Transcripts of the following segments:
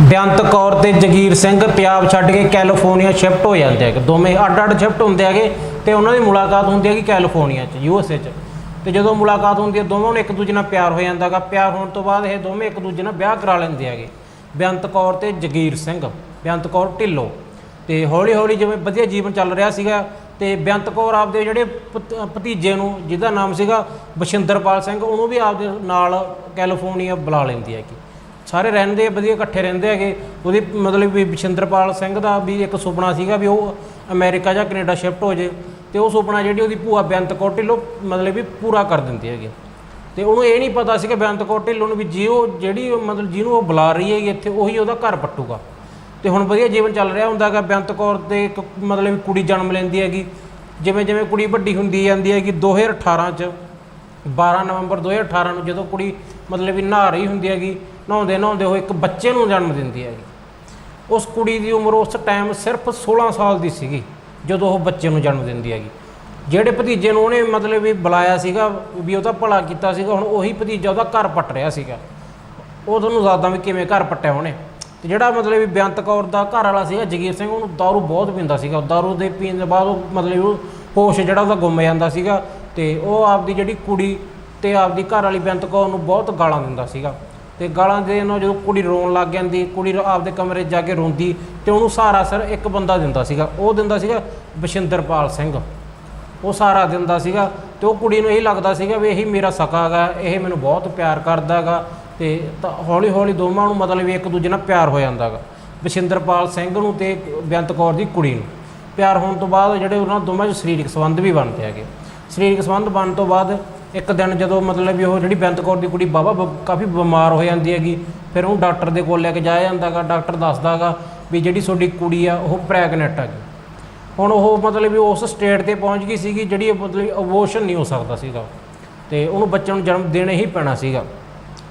ਬੇਅੰਤ ਕੌਰ ਤੇ ਜਗੀਰ ਸਿੰਘ ਪੰਜਾਬ ਛੱਡ ਕੇ California shift ਹੋ ਜਾਂਦੇ ਹੈਗੇ। ਦੋਵੇਂ ਅੱਡ-ਅੱਡ ਸ਼ਿਫਟ ਹੁੰਦੇ ਹੈਗੇ ਤੇ ਉਹਨਾਂ ਦੀ ਮੁਲਾਕਾਤ ਹੁੰਦੀ ਹੈਗੀ ਕੈਲੀਫੋਰਨੀਆ 'ਚ ਯੂਐਸਏ 'ਚ। ਤੇ ਜਦੋਂ ਮੁਲਾਕਾਤ ਹੁੰਦੀ ਹੈ, ਦੋਵਾਂ ਨੂੰ ਇੱਕ ਦੂਜੇ ਨਾਲ ਪਿਆਰ ਹੋ ਜਾਂਦਾ ਹੈਗਾ। ਪਿਆਰ ਹੋਣ ਤੋਂ ਬਾਅਦ ਇਹ ਦੋਵੇਂ ਇੱਕ ਦੂਜੇ ਨਾਲ ਵਿਆਹ ਕਰਾ ਲੈਂਦੇ ਹੈਗੇ। ਬੇਅੰਤ ਕੌਰ ਤੇ ਜਗੀਰ ਸਿੰਘ, ਬੇਅੰਤ ਕੌਰ ਢਿੱਲੋਂ। ਤੇ ਹੌਲੀ ਹੌਲੀ ਜਿਵੇਂ ਵਧੀਆ ਜੀਵਨ ਚੱਲ ਰਿਹਾ ਸੀਗਾ ਤੇ ਬੇਅੰਤ ਕੌਰ ਆਪਦੇ ਜਿਹੜੇ ਭਤ- ਭਤੀਜੇ ਨੂੰ, ਜਿਹਦਾ ਨਾਮ ਸੀਗਾ ਬਸ਼ਿੰਦਰਪਾਲ ਸਿੰਘ, ਉਹਨੂੰ ਵੀ ਆਪਦੇ ਨਾਲ ਕੈਲੀਫੋਰਨੀਆ ਬੁਲਾ ਲੈਂਦੀ ਹੈਗੀ। ਸਾਰੇ ਰਹਿੰਦੇ ਵਧੀਆ ਇਕੱਠੇ ਰਹਿੰਦੇ ਹੈਗੇ। ਉਹਦੀ ਮਤਲਬ ਵੀ ਬਸ਼ਿੰਦਰਪਾਲ ਸਿੰਘ ਦਾ ਵੀ ਇੱਕ ਸੁਪਨਾ ਸੀਗਾ ਵੀ ਉਹ ਅਮਰੀਕਾ ਜਾਂ ਕੈਨੇਡਾ ਸ਼ਿਫਟ ਹੋ ਜੇ ਤੇ ਉਹ ਸੁਪਨਾ ਜਿਹੜੀ ਉਹਦੀ ਭੂਆ ਬੇਅੰਤ ਕੌਰ ਢਿੱਲੋਂ ਮਤਲਬ ਵੀ ਪੂਰਾ ਕਰ ਦਿੰਦੀ ਹੈਗੇ। ਤੇ ਉਹਨੂੰ ਇਹ ਨਹੀਂ ਪਤਾ ਸੀ ਕਿ ਬੇਅੰਤ ਕੌਰ ਢਿੱਲੋਂ ਨੂੰ ਵੀ ਜੀ ਉਹ ਜਿਹੜੀ ਮਤਲਬ ਜਿਹਨੂੰ ਉਹ ਬੁਲਾ ਰਹੀ ਹੈਗੀ ਇੱਥੇ, ਉਹੀ ਉਹਦਾ ਘਰ ਪੱਟੂਗਾ। ਤੇ ਹੁਣ ਵਧੀਆ ਜੀਵਨ ਚੱਲ ਰਿਹਾ ਹੁੰਦਾ ਹੈਗਾ। ਬੇਅੰਤ ਕੌਰ ਤੇ ਇੱਕ ਮਤਲਬ ਕੁੜੀ ਜਨਮ ਲੈਂਦੀ ਹੈਗੀ। ਜਿਵੇਂ ਜਿਵੇਂ ਕੁੜੀ ਵੱਡੀ ਹੁੰਦੀ ਜਾਂਦੀ ਹੈਗੀ 2018 ਚ 12 ਨਵੰਬਰ 2018 ਨੂੰ ਜਦੋਂ ਕੁੜੀ ਮਤਲਬ ਵੀ ਨਹਾ ਰਹੀ ਹੁੰਦੀ ਹੈਗੀ ਨਹਾਉਂਦੇ ਨਹਾਉਂਦੇ ਉਹ ਇੱਕ ਬੱਚੇ ਨੂੰ ਜਨਮ ਦਿੰਦੀ ਹੈਗੀ ਉਸ ਕੁੜੀ ਦੀ ਉਮਰ ਉਸ ਟਾਈਮ ਸਿਰਫ 16 ਸਾਲ ਦੀ ਸੀਗੀ ਜਦੋਂ ਉਹ ਬੱਚੇ ਨੂੰ ਜਨਮ ਦਿੰਦੀ ਹੈਗੀ ਜਿਹੜੇ ਭਤੀਜੇ ਨੂੰ ਉਹਨੇ ਮਤਲਬ ਵੀ ਬੁਲਾਇਆ ਸੀਗਾ ਵੀ ਉਹਦਾ ਭਲਾ ਕੀਤਾ ਸੀਗਾ ਹੁਣ ਉਹੀ ਭਤੀਜਾ ਉਹਦਾ ਘਰ ਪੱਟ ਰਿਹਾ ਸੀਗਾ ਉਹ ਤੁਹਾਨੂੰ ਦੱਸਦਾ ਵੀ ਕਿਵੇਂ ਘਰ ਪੱਟਿਆ ਉਹਨੇ ਤੇ ਜਿਹੜਾ ਮਤਲਬ ਵੀ ਬੇਅੰਤ ਕੌਰ ਦਾ ਘਰ ਵਾਲਾ ਸੀਗਾ ਜਗੀਰ ਸਿੰਘ ਉਹਨੂੰ दारू ਬਹੁਤ ਪੀਂਦਾ ਸੀਗਾ दारू ਦੇ ਪੀਣ ਦੇ ਬਾਅਦ ਉਹ ਮਤਲਬ ਉਹ ਹੋਸ਼ ਜਿਹੜਾ ਉਹਦਾ ਗੁੰਮ ਜਾਂਦਾ ਸੀਗਾ ਤੇ ਉਹ ਆਪਦੀ ਜਿਹੜੀ ਕੁੜੀ ਤੇ ਆਪਦੀ ਘਰ ਵਾਲੀ ਬੇਅੰਤ ਕੌਰ ਨੂੰ ਬਹੁਤ ਗਾਲਾਂ ਦਿੰਦਾ ਸੀਗਾ ਤੇ ਗਾਲਾਂ ਦੇ ਨਾਲ ਜਦੋਂ ਕੁੜੀ ਰੋਣ ਲੱਗ ਜਾਂਦੀ, ਕੁੜੀ ਆਪਦੇ ਕਮਰੇ 'ਚ ਜਾ ਕੇ ਰੋਂਦੀ ਤੇ ਉਹਨੂੰ ਸਹਾਰਾ ਸਰ ਇੱਕ ਬੰਦਾ ਦਿੰਦਾ ਸੀਗਾ। ਉਹ ਦਿੰਦਾ ਸੀਗਾ ਬਸ਼ਿੰਦਰਪਾਲ ਸਿੰਘ। ਉਹ ਸਾਰਾ ਦਿੰਦਾ ਸੀਗਾ ਤੇ ਉਹ ਕੁੜੀ ਨੂੰ ਇਹ ਲੱਗਦਾ ਸੀਗਾ ਵੀ ਇਹੀ ਮੇਰਾ ਸਕਾ ਹੈਗਾ ਇਹ ਮੈਨੂੰ ਬਹੁਤ ਪਿਆਰ ਕਰਦਾ ਹੈਗਾ ਤੇ ਤਾਂ ਹੌਲੀ ਹੌਲੀ ਦੋਵਾਂ ਨੂੰ ਮਤਲਬ ਵੀ ਇੱਕ ਦੂਜੇ ਨਾਲ ਪਿਆਰ ਹੋ ਜਾਂਦਾ ਹੈਗਾ ਬਸ਼ਿੰਦਰਪਾਲ ਸਿੰਘ ਨੂੰ ਤੇ ਬੇਅੰਤ ਕੌਰ ਦੀ ਕੁੜੀ ਨੂੰ। ਪਿਆਰ ਹੋਣ ਤੋਂ ਬਾਅਦ ਜਿਹੜੇ ਉਹਨਾਂ ਦੋਵਾਂ 'ਚ ਸਰੀਰਕ ਸੰਬੰਧ ਵੀ ਬਣਦੇ ਹੈਗੇ। ਸਰੀਰਕ ਸੰਬੰਧ ਬਣਨ ਤੋਂ ਬਾਅਦ ਇੱਕ ਦਿਨ ਜਦੋਂ ਮਤਲਬ ਵੀ ਉਹ ਜਿਹੜੀ ਬੇਅੰਤ ਕੌਰ ਦੀ ਕੁੜੀ ਬਾਬਾ ਕਾਫੀ ਬਿਮਾਰ ਹੋ ਜਾਂਦੀ ਹੈਗੀ, ਫਿਰ ਉਹਨੂੰ ਡਾਕਟਰ ਦੇ ਕੋਲ ਲੈ ਕੇ ਜਾਇਆ ਜਾਂਦਾਗਾ, ਡਾਕਟਰ ਦੱਸਦਾਗਾ ਵੀ ਜਿਹੜੀ ਤੁਹਾਡੀ ਕੁੜੀ ਆ, ਉਹ ਪ੍ਰੈਗਨੈਂਟ ਆ ਜੀ। ਹੁਣ ਉਹ ਮਤਲਬ ਵੀ ਉਸ ਸਟੇਟ ਤੇ ਪਹੁੰਚ ਗਈ ਸੀਗੀ ਜਿਹੜੀ ਮਤਲਬ ਅਬੋਰਸ਼ਨ ਨਹੀਂ ਹੋ ਸਕਦਾ ਸੀਗਾ। ਤੇ ਉਹਨੂੰ ਬੱਚੇ ਨੂੰ ਜਨਮ ਦੇਣਾ ਹੀ ਪੈਣਾ ਸੀਗਾ।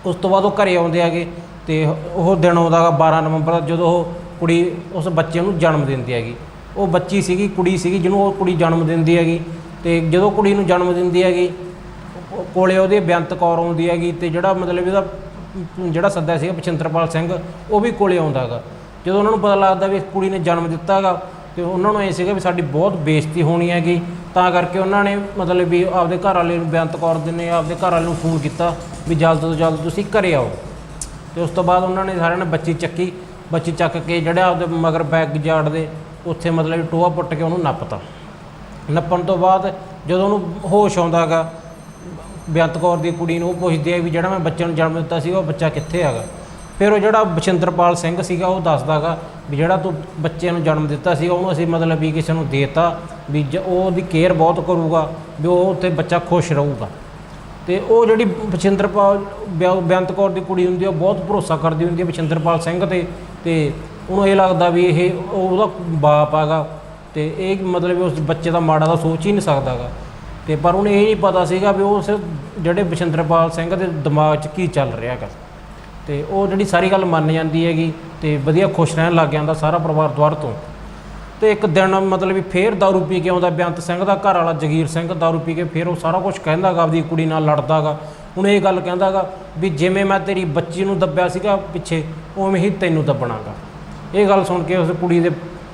ਉਸ ਤੋਂ ਬਾਅਦ ਉਹ ਘਰੇ ਆਉਂਦੇ ਹੈਗੇ ਤੇ ਉਹ ਦਿਨ ਆਉਂਦਾਗਾ 12 ਨਵੰਬਰ ਦਾ ਜਦੋਂ ਉਹ ਕੁੜੀ ਉਸ ਬੱਚੇ ਨੂੰ ਜਨਮ ਦਿੰਦੀ ਹੈਗੀ। ਉਹ ਬੱਚੀ ਸੀਗੀ, ਕੁੜੀ ਸੀਗੀ ਜਿਹਨੂੰ ਉਹ ਕੁੜੀ ਜਨਮ ਦਿੰਦੀ ਹੈਗੀ। ਤੇ ਜਦੋਂ ਕੁੜੀ ਨੂੰ ਜਨਮ ਦਿੰਦੀ ਹੈਗੀ ਕੋਲੇ ਉਹਦੇ ਬੇਅੰਤ ਕੌਰ ਆਉਂਦੀ ਹੈਗੀ ਤੇ ਜਿਹੜਾ ਮਤਲਬ ਇਹਦਾ, ਜਿਹੜਾ ਸੱਦਾ ਸੀਗਾ ਬਚਿੰਤਰਪਾਲ ਸਿੰਘ, ਉਹ ਵੀ ਕੋਲੇ ਆਉਂਦਾ ਹੈਗਾ। ਜਦੋਂ ਉਹਨਾਂ ਨੂੰ ਪਤਾ ਲੱਗਦਾ ਵੀ ਇਸ ਕੁੜੀ ਨੇ ਜਨਮ ਦਿੱਤਾ ਹੈਗਾ, ਤੇ ਉਹਨਾਂ ਨੂੰ ਇਹ ਸੀਗਾ ਵੀ ਸਾਡੀ ਬਹੁਤ ਬੇਇੱਜ਼ਤੀ ਹੋਣੀ ਹੈਗੀ। ਤਾਂ ਕਰਕੇ ਉਹਨਾਂ ਨੇ ਮਤਲਬ ਵੀ ਆਪਦੇ ਘਰ ਵਾਲੇ ਨੂੰ ਬੇਅੰਤ ਕੌਰ ਦੇ ਨੇ ਆਪਦੇ ਘਰ ਵਾਲੇ ਨੂੰ ਫੋਨ ਕੀਤਾ ਵੀ ਜਲਦ ਤੋਂ ਜਲਦ ਤੁਸੀਂ ਘਰੇ ਆਓ। ਤੇ ਉਸ ਤੋਂ ਬਾਅਦ ਉਹਨਾਂ ਨੇ ਸਾਰਿਆਂ ਨੇ ਬੱਚੀ ਚੱਕੀ, ਬੱਚੀ ਚੱਕ ਕੇ ਜਿਹੜਾ ਆਪਦੇ ਮਗਰ ਬੈਗ ਜਾੜ ਦੇ, ਉੱਥੇ ਮਤਲਬ ਟੋਆ ਪੁੱਟ ਕੇ ਉਹਨੂੰ ਨੱਪਤਾ। ਨੱਪਣ ਤੋਂ ਬਾਅਦ ਜਦੋਂ ਉਹਨੂੰ ਹੋਸ਼ ਆਉਂਦਾ ਗਾ ਬੇਅੰਤ ਕੌਰ ਦੀ ਕੁੜੀ ਨੂੰ ਉਹ ਪੁੱਛਦੇ ਆ ਵੀ ਜਿਹੜਾ ਮੈਂ ਬੱਚੇ ਨੂੰ ਜਨਮ ਦਿੱਤਾ ਸੀ, ਉਹ ਬੱਚਾ ਕਿੱਥੇ ਹੈਗਾ? ਫਿਰ ਉਹ ਜਿਹੜਾ ਬਛਿੰਦਰਪਾਲ ਸਿੰਘ ਸੀਗਾ, ਉਹ ਦੱਸਦਾਗਾ ਵੀ ਜਿਹੜਾ ਤੂੰ ਬੱਚੇ ਨੂੰ ਜਨਮ ਦਿੱਤਾ ਸੀਗਾ, ਉਹਨੂੰ ਅਸੀਂ ਮਤਲਬ ਵੀ ਕਿਸੇ ਨੂੰ ਦੇਤਾ ਵੀ ਜ- ਉਹ ਉਹਦੀ ਕੇਅਰ ਬਹੁਤ ਕਰੂਗਾ ਵੀ ਉਹ ਉੱਥੇ ਬੱਚਾ ਖੁਸ਼ ਰਹੂਗਾ। ਤੇ ਉਹ ਜਿਹੜੀ ਬਛਿੰਦਰਪਾਲ ਬਿਆ- ਬੇਅੰਤ ਕੌਰ ਦੀ ਕੁੜੀ ਹੁੰਦੀ ਆ, ਉਹ ਬਹੁਤ ਭਰੋਸਾ ਕਰਦੀ ਹੁੰਦੀ ਹੈ ਬਛਿੰਦਰਪਾਲ ਸਿੰਘ ਤੇ ਤੇ ਉਹਨੂੰ ਇਹ ਲੱਗਦਾ ਵੀ ਇਹ, ਉਹ- ਉਹਦਾ ਬਾਪ ਹੈਗਾ ਤੇ ਇਹ ਮਤਲਬ ਵੀ ਉਸ ਬੱਚੇ ਦਾ ਮਾੜਾ ਦਾ ਸੋਚ ਹੀ ਨਹੀਂ ਸਕਦਾਗਾ। ਤੇ ਪਰ ਉਹਨੂੰ ਇਹ ਨਹੀਂ ਪਤਾ ਸੀਗਾ ਵੀ ਉਸ ਜਿਹੜੇ ਬਛਿੰਦਰਪਾਲ ਸਿੰਘ ਦੇ ਦਿਮਾਗ 'ਚ ਕੀ ਚੱਲ ਰਿਹਾ ਹੈਗਾ ਤੇ ਉਹ ਜਿਹੜੀ ਸਾਰੀ ਗੱਲ ਮੰਨ ਜਾਂਦੀ ਹੈਗੀ ਤੇ ਵਧੀਆ ਖੁਸ਼ ਰਹਿਣ ਲੱਗ ਜਾਂਦਾ ਸਾਰਾ ਪਰਿਵਾਰ ਦੁਆਰ ਤੋਂ ਤੇ ਇੱਕ ਦਿਨ ਮਤਲਬ ਵੀ ਫੇਰ दारू ਪੀ ਕੇ ਆਉਂਦਾ ਬੇਅੰਤ ਸਿੰਘ ਦਾ ਘਰ ਵਾਲਾ ਜਗੀਰ ਸਿੰਘ दारू ਪੀ ਕੇ ਫੇਰ ਉਹ ਸਾਰਾ ਕੁਝ ਕਹਿੰਦਾਗਾ ਆਪਦੀ ਕੁੜੀ ਨਾਲ ਲੜਦਾਗਾ ਹੁਣ ਇਹ ਗੱਲ ਕਹਿੰਦਾਗਾ ਵੀ ਜਿਵੇਂ ਮੈਂ ਤੇਰੀ ਬੱਚੀ ਨੂੰ ਦੱਬਿਆ ਸੀਗਾ ਪਿੱਛੇ ਉਵੇਂ ਹੀ ਤੈਨੂੰ ਦੱਬਣਾਗਾ ਇਹ ਗੱਲ ਸੁਣ ਕੇ ਉਸ ਕੁੜੀ ਦੇ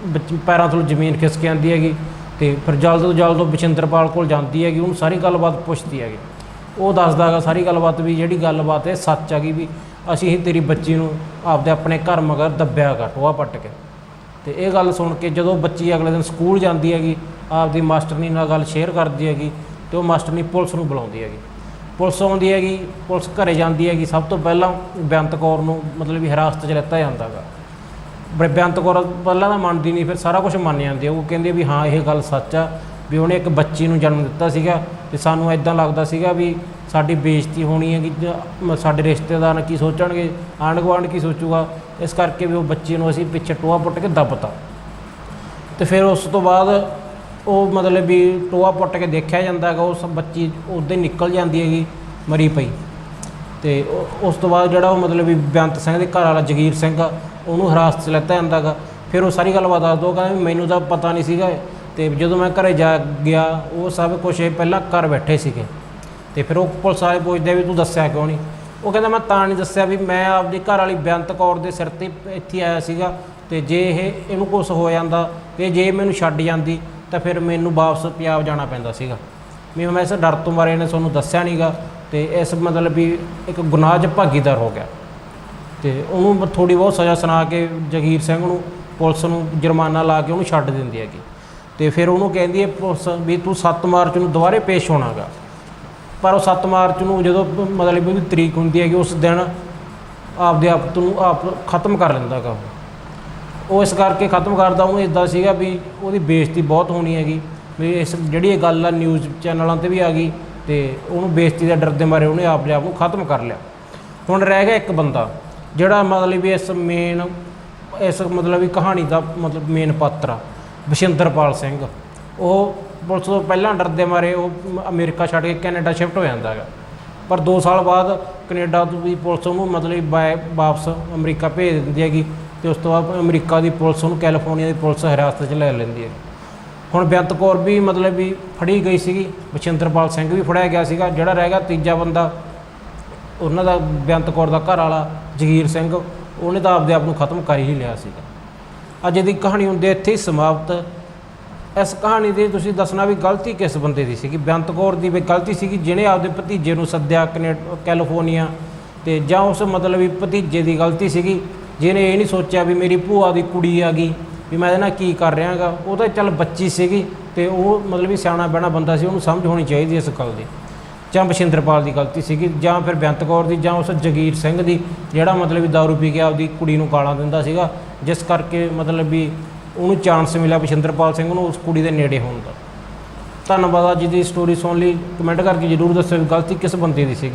ਵਿੱਚ ਪੈਰਾਂ ਤੋਂ ਜ਼ਮੀਨ ਖਿਸਕ ਜਾਂਦੀ ਹੈਗੀ ਤੇ ਫਿਰ ਜਲਦ ਤੋਂ ਜਲਦ ਉਹ ਬਚਿੰਦਰਪਾਲ ਕੋਲ ਜਾਂਦੀ ਹੈਗੀ, ਉਹਨੂੰ ਸਾਰੀ ਗੱਲਬਾਤ ਪੁੱਛਦੀ ਹੈਗੀ। ਉਹ ਦੱਸਦਾ ਹੈਗਾ ਸਾਰੀ ਗੱਲਬਾਤ ਵੀ ਜਿਹੜੀ ਗੱਲਬਾਤ ਹੈ ਸੱਚ ਹੈਗੀ ਵੀ ਅਸੀਂ ਹੀ ਤੇਰੀ ਬੱਚੀ ਨੂੰ ਆਪਦੇ ਆਪਣੇ ਘਰ ਮਗਰ ਦੱਬਿਆ ਹੈਗਾ ਟੋਆ ਪੱਟ ਕੇ। ਤੇ ਇਹ ਗੱਲ ਸੁਣ ਕੇ ਜਦੋਂ ਬੱਚੀ ਅਗਲੇ ਦਿਨ ਸਕੂਲ ਜਾਂਦੀ ਹੈਗੀ, ਆਪਦੀ ਮਾਸਟਰਨੀ ਨਾਲ ਗੱਲ ਸ਼ੇਅਰ ਕਰਦੀ ਹੈਗੀ, ਤੇ ਉਹ ਮਾਸਟਰਨੀ ਪੁਲਿਸ ਨੂੰ ਬੁਲਾਉਂਦੀ ਹੈਗੀ। ਪੁਲਿਸ ਆਉਂਦੀ ਹੈਗੀ, ਪੁਲਿਸ ਘਰੇ ਜਾਂਦੀ ਹੈਗੀ, ਸਭ ਤੋਂ ਪਹਿਲਾਂ ਬੇਅੰਤ ਕੌਰ ਨੂੰ ਮਤਲਬ ਵੀ ਹਿਰਾਸਤ 'ਚ ਲੈਤਾ ਜਾਂਦਾਗਾ ਬੜੇ ਬੇਅੰਤ ਕੌਰ ਪਹਿਲਾਂ ਤਾਂ ਮੰਨਦੀ ਨਹੀਂ, ਫਿਰ ਸਾਰਾ ਕੁਝ ਮੰਨ ਜਾਂਦੀ ਹੈ ਉਹ ਕਹਿੰਦੇ ਵੀ ਹਾਂ, ਇਹ ਗੱਲ ਸੱਚ ਆ ਵੀ ਉਹਨੇ ਇੱਕ ਬੱਚੀ ਨੂੰ ਜਨਮ ਦਿੱਤਾ ਸੀਗਾ ਤੇ ਸਾਨੂੰ ਐਦਾਂ ਲੱਗਦਾ ਸੀਗਾ ਵੀ ਸਾਡੀ ਬੇਇੱਜ਼ਤੀ ਹੋਣੀ ਹੈ ਕਿ ਮ- ਸਾਡੇ ਰਿਸ਼ਤੇਦਾਰ ਕੀ ਸੋਚਣਗੇ ਆਂਢ ਗੁਆਂਢ ਕੀ ਸੋਚੂਗਾ। ਇਸ ਕਰਕੇ ਵੀ ਉਹ ਬੱਚੇ ਨੂੰ ਅਸੀਂ ਪਿੱਛੇ ਟੋਆ ਪੁੱਟ ਕੇ ਦੱਬਤਾ। ਤੇ ਫਿਰ ਉਸ ਤੋਂ ਬਾਅਦ ਉਹ ਮਤਲਬ ਵੀ ਟੋਆ ਪੁੱਟ ਕੇ ਦੇਖਿਆ ਜਾਂਦਾ ਹੈਗਾ, ਉਸ ਬੱਚੀ ਉੱਦਾਂ ਨਿਕਲ ਜਾਂਦੀ ਹੈਗੀ, ਮਰੀ ਪਈ। ਤੇ ਉਸ ਤੋਂ ਬਾਅਦ ਜਿਹੜਾ ਉਹ ਮਤਲਬ ਵੀ ਬੇਅੰਤ ਸਿੰਘ ਦੇ ਘਰ ਵਾਲਾ ਜਗੀਰ ਸਿੰਘ ਉਹਨੂੰ ਹਿਰਾਸਤ 'ਚ ਲੈਤਾ ਜਾਂਦਾ ਗਾ। ਫਿਰ ਉਹ ਸਾਰੀ ਗੱਲਬਾਤ ਦੱਸ ਦੋ ਕਹਿੰਦਾ ਵੀ ਮੈਨੂੰ ਤਾਂ ਪਤਾ ਨਹੀਂ ਸੀਗਾ ਤੇ ਜਦੋਂ ਮੈਂ ਘਰੇ ਜਾ ਗਿਆ, ਉਹ ਸਭ ਕੁਝ ਇਹ ਪਹਿਲਾਂ ਘਰ ਬੈਠੇ ਸੀਗੇ। ਤੇ ਫਿਰ ਉਹ ਪੁਲਿਸ ਵਾਲੇ ਪੁੱਛਦੇ ਵੀ ਤੂੰ ਦੱਸਿਆ ਕਿਉਂ ਨਹੀਂ? ਉਹ ਕਹਿੰਦਾ ਮੈਂ ਤਾਂ ਨਹੀਂ ਦੱਸਿਆ ਵੀ ਮੈਂ ਆਪਦੀ ਘਰ ਵਾਲੀ ਬੇਅੰਤ ਕੌਰ ਦੇ ਸਿਰ ਤੇ ਇੱਥੇ ਆਇਆ ਸੀਗਾ। ਤੇ ਜੇ ਇਹ, ਇਹਨੂੰ ਕੁਝ ਹੋ ਜਾਂਦਾ, ਤੇ ਜੇ ਮੈਨੂੰ ਛੱਡ ਜਾਂਦੀ, ਤਾਂ ਫਿਰ ਮੈਨੂੰ ਵਾਪਸ ਪੰਜਾਬ ਜਾਣਾ ਪੈਂਦਾ ਸੀਗਾ। ਵੀ ਮੈਂ ਇਸ ਡਰ ਤੋਂ ਮਾਰੇ ਨੇ, ਤੁਹਾਨੂੰ ਦੱਸਿਆ ਨਹੀਂਗਾ ਤੇ ਇਸ ਮਤਲਬ ਵੀ ਇੱਕ ਗੁਨਾਹ 'ਚ ਭਾਗੀਦਾਰ ਹੋ ਗਿਆ। ਤੇ ਉਹਨੂੰ ਥੋੜੀ ਬਹੁਤ ਸਜ਼ਾ ਸੁਣਾ ਕੇ ਜਗੀਰ ਸਿੰਘ ਨੂੰ, ਪੁਲਿਸ ਨੂੰ ਜੁਰਮਾਨਾ ਲਾ ਕੇ ਉਹਨੂੰ ਛੱਡ ਦਿੰਦੀ ਹੈਗੀ। ਤੇ ਫਿਰ ਉਹਨੂੰ ਕਹਿੰਦੀ ਹੈ ਪੁਲਿਸ ਵੀ ਤੂੰ 7 ਮਾਰਚ ਨੂੰ ਦੁਬਾਰੇ ਪੇਸ਼ ਹੋਣਾਗਾ। ਪਰ ਉਹ 7 ਮਾਰਚ ਨੂੰ ਜਦੋਂ ਮਤਲਬ ਉਹਦੀ ਤਰੀਕ ਹੁੰਦੀ ਹੈਗੀ, ਉਸ ਦਿਨ ਆਪਦੇ ਆਪ ਨੂੰ ਆਪ ਖਤਮ ਕਰ ਲੈਂਦਾ ਗਾ ਉਹ। ਇਸ ਕਰਕੇ ਖਤਮ ਕਰਦਾ, ਉਹ ਇਦਾਂ ਸੀਗਾ ਵੀ ਉਹਦੀ ਬੇਇੱਜ਼ਤੀ ਬਹੁਤ ਹੋਣੀ ਹੈਗੀ। ਵੀ ਇਸ ਜਿਹੜੀ ਇਹ ਗੱਲ ਆ ਨਿਊਜ਼ ਚੈਨਲਾਂ ਤੇ ਵੀ ਆ ਗਈ, ਤੇ ਉਹਨੂੰ ਬੇਇੱਜ਼ਤੀ ਦਾ ਡਰ ਦੇ ਮਾਰੇ ਉਹਨੇ ਆਪਣੇ ਆਪ ਨੂੰ ਖਤਮ ਕਰ ਲਿਆ। ਹੁਣ ਰਹਿ ਗਿਆ ਇੱਕ ਬੰਦਾ। ਜਿਹੜਾ ਮਤਲਬ ਵੀ ਇਸ ਮੇਨ ਇਸ ਮਤਲਬ ਵੀ ਕਹਾਣੀ ਦਾ ਮਤਲਬ ਮੇਨ ਪਾਤਰ ਆ, ਬਸ਼ਿੰਦਰਪਾਲ ਸਿੰਘ। ਉਹ ਪੁਲਿਸ ਤੋਂ ਪਹਿਲਾਂ ਡਰਦੇ ਮਾਰੇ, ਉਹ ਅਮਰੀਕਾ ਛੱਡ ਕੇ ਕੈਨੇਡਾ ਸ਼ਿਫਟ ਹੋ ਜਾਂਦਾ ਹੈਗਾ। ਪਰ 2 ਸਾਲ ਬਾਅਦ ਕੈਨੇਡਾ ਤੋਂ ਵੀ ਪੁਲਿਸ ਉਹਨੂੰ ਮਤਲਬ ਬਾਏ ਵਾਪਸ ਅਮਰੀਕਾ ਭੇਜ ਦਿੰਦੀ ਹੈਗੀ ਤੇ ਉਸ ਤੋਂ ਬਾਅਦ ਅਮਰੀਕਾ ਦੀ ਪੁਲਿਸ ਉਹਨੂੰ ਕੈਲੀਫੋਰਨੀਆ ਦੀ ਪੁਲਿਸ ਹਿਰਾਸਤ 'ਚ ਲੈ ਲੈਂਦੀ ਹੈ ਹੁਣ ਬੇਅੰਤ ਕੌਰ ਵੀ ਮਤਲਬ ਵੀ ਫੜੀ ਗਈ ਸੀਗੀ, ਬਸ਼ਿੰਦਰਪਾਲ ਸਿੰਘ ਵੀ ਫੜਿਆ ਗਿਆ ਸੀਗਾ, ਜਿਹੜਾ ਰਹਿ ਗਿਆ ਤੀਜਾ ਬੰਦਾ, ਉਹਨਾਂ ਦਾ ਬੇਅੰਤ ਕੌਰ ਦਾ ਘਰ ਵਾਲਾ ਜਗੀਰ ਸਿੰਘ, ਉਹਨੇ ਤਾਂ ਆਪਦੇ ਆਪ ਨੂੰ ਖਤਮ ਕਰ ਹੀ ਲਿਆ ਸੀਗਾ। ਅੱਜ ਦੀ ਕਹਾਣੀ ਹੁੰਦੀ ਇੱਥੇ ਹੀ ਸਮਾਪਤ। ਇਸ ਕਹਾਣੀ ਦੀ ਤੁਸੀਂ ਦੱਸਣਾ ਵੀ ਗਲਤੀ ਕਿਸ ਬੰਦੇ ਦੀ ਸੀਗੀ? ਬੇਅੰਤ ਕੌਰ ਦੀ ਵੀ ਗਲਤੀ ਸੀਗੀ, ਜਿਹਨੇ ਆਪਦੇ ਭਤੀਜੇ ਨੂੰ ਸੱਦਿਆ ਕਨੇ, ਕੈਲੀਫੋਰਨੀਆ ਤੇ ਜਾਂ ਉਸ ਮਤਲਬ ਵੀ ਭਤੀਜੇ ਦੀ ਗਲਤੀ ਸੀਗੀ, ਜਿਹਨੇ ਇਹ ਨਹੀਂ ਸੋਚਿਆ ਵੀ ਮੇਰੀ ਭੂਆ ਦੀ ਕੁੜੀ ਆ ਗਈ, ਵੀ ਮੈਂ ਇਹਦੇ ਨਾਲ ਕੀ ਕਰ ਰਿਹਾਗਾ। ਉਹ ਤਾਂ ਚੱਲ ਬੱਚੀ ਸੀਗੀ ਤੇ ਉਹ ਮਤਲਬ ਵੀ ਸਿਆਣਾ ਬਹਿਣਾ ਬੰਦਾ ਸੀ, ਉਹਨੂੰ ਸਮਝ ਹੋਣੀ ਚਾਹੀਦੀ ਇਸ ਗੱਲ ਦੀ। ਜਾਂ ਬਸ਼ਿੰਦਰਪਾਲ ਦੀ ਗਲਤੀ ਸੀਗੀ, ਜਾਂ ਫਿਰ ਬੇਅੰਤ ਕੌਰ ਦੀ, ਜਾਂ ਉਸ ਜਗੀਰ ਸਿੰਘ ਦੀ, ਜਿਹੜਾ ਮਤਲਬ ਵੀ ਦਾਰੂ ਪੀ ਕੇ ਆਪਦੀ ਕੁੜੀ ਨੂੰ ਗਾਲਾਂ ਦਿੰਦਾ ਸੀਗਾ, ਜਿਸ ਕਰਕੇ ਮਤਲਬ ਵੀ ਉਹਨੂੰ ਚਾਂਸ ਮਿਲਿਆ ਬਸ਼ਿੰਦਰਪਾਲ ਸਿੰਘ ਨੂੰ ਉਸ ਕੁੜੀ ਦੇ ਨੇੜੇ ਹੋਣ ਦਾ। ਧੰਨਵਾਦ, ਅੱਜ ਦੀ ਸਟੋਰੀ ਸੁਣ ਲਈ। ਕਮੈਂਟ ਕਰਕੇ ਜਰੂਰ ਦੱਸਿਓ ਵੀ ਗਲਤੀ ਕਿਸ ਬੰਦੇ ਦੀ ਸੀਗੀ।